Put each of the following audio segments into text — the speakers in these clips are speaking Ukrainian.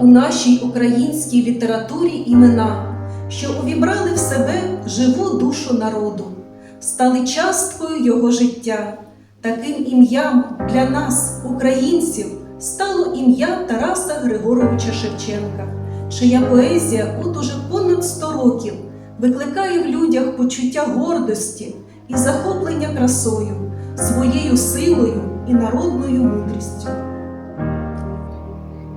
У нашій українській літературі імена, що увібрали в себе живу душу народу, стали часткою його життя. Таким ім'ям для нас, українців, стало ім'я Тараса Григоровича Шевченка, чия поезія от уже понад 100 років викликає в людях почуття гордості і захоплення красою, своєю силою і народною мудрістю.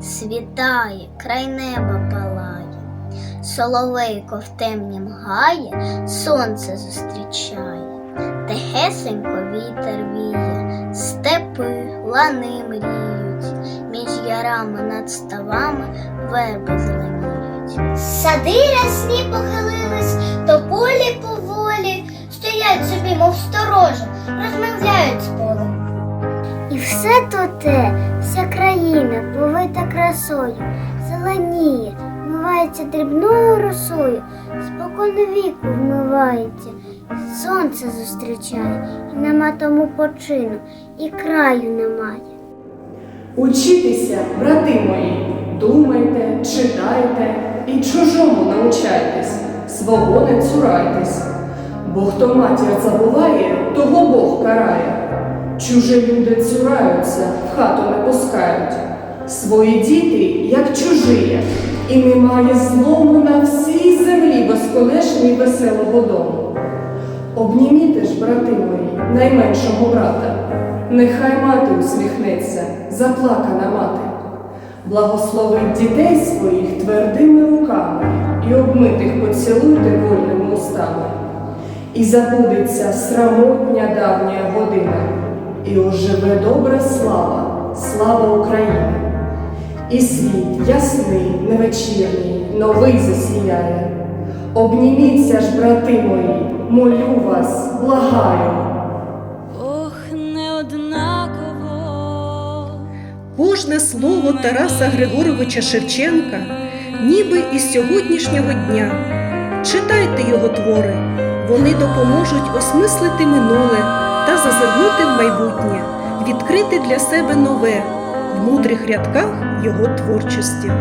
Світає, край неба палає, соловейко в темнім гає, сонце зустрічає, тихесенько вітер віє, степи, лани мріють, між ярами над ставами верби зеленіють. Сади рясні похилились, То те, вся країна повита красою, зеленіє, вмивається дрібною росою, спокон віку вмивається, сонце зустрічає, і нема тому почину, і краю немає. Учітеся, брати мої, думайте, читайте і чужому научайтесь, свого не цурайтесь. Бо хто матір забуває, того Бог карає. Чужі люди цураються, в хату не пускають. Свої діти, як чужі, і немає злому на всій землі безконечній веселого дому. Обніміте ж, брати мої, найменшого брата, нехай мати усміхнеться, заплакана мати, благословить дітей своїх твердими руками і обмитих поцілуйте вольними устами. І забудеться срамотня давня година, і оживе добра слава, слава України. І світ ясний, невечірній, новий засіяє. Обніміться ж, брати мої, молю вас, благаю. Ох, неоднаково. Кожне слово Тараса Григоровича Шевченка, ніби із сьогоднішнього дня. Читайте його твори, вони допоможуть осмислити минуле та зазирнути в майбутнє, відкрити для себе нове в мудрих рядках його творчості.